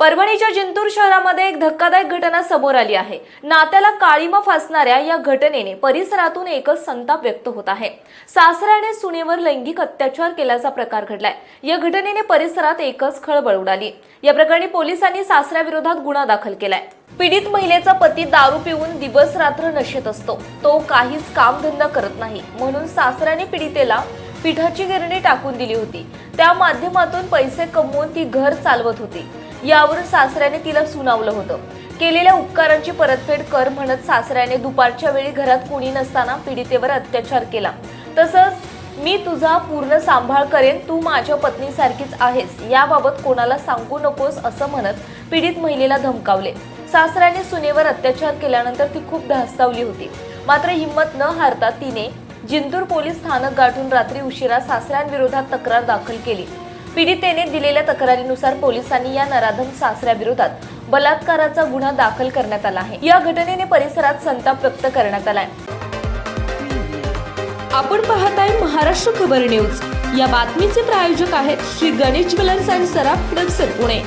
परभणीच्या जिंतूर शहरामध्ये एक धक्कादायक घटना समोर आली आहे. नात्याला काळीमा फासणाऱ्या या घटनेने परिसरातून एकच संताप व्यक्त होत आहे. सासऱ्याने सुनेवर लैंगिक अत्याचार केल्याचा प्रकार घडलाय. या घटनेने परिसरात एकच खळबळ उडाली. या प्रकरणी पोलिसांनी सासऱ्याविरोधात गुन्हा दाखल केलाय. पीडित महिलेचा पती दारू पिऊन दिवस रात्र नशेत असतो. तो काहीच कामधंदा करत नाही. म्हणून सासऱ्याने पीडितेला पिठाची गिरणी टाकून दिली होती. त्या माध्यमातून पैसे कमवून ती घर चालवत होती. यावरून सासऱ्याने तिला सुनावलं होतं. केलेल्या उपकारांची परतफेड कर म्हणत सासऱ्याने दुपारच्या वेळी घरात कोणी नसताना पीडितेवर अत्याचार केला. तसंच मी तुझा पूर्ण सांभाळ करेन तू माझ्या पत्नीसारखीच आहेस. याबाबत कोणाला सांगू नकोस असं म्हणत पीडित महिलेला धमकावले. सासऱ्याने सुनेवर अत्याचार केल्यानंतर ती खूप धास्तावली होती. मात्र हिंमत न हारता तिने जिंतूर पोलीस स्थानक गाठून रात्री उशिरा सासऱ्यांविरोधात तक्रार दाखल केली. पीडितेने दिलेल्या तक्रारीनुसार पोलिसांनी या नराधम सासऱ्याविरोधात बलात्काराचा गुन्हा दाखल करण्यात आला आहे. या घटनेने परिसरात संताप व्यक्त करण्यात आलाय. आपण पाहत आहे महाराष्ट्र खबर न्यूज. या बातमीचे प्रायोजक आहेत श्री गणेश ज्वेलर्स अँड सराफ प्रोडक्शन पुणे.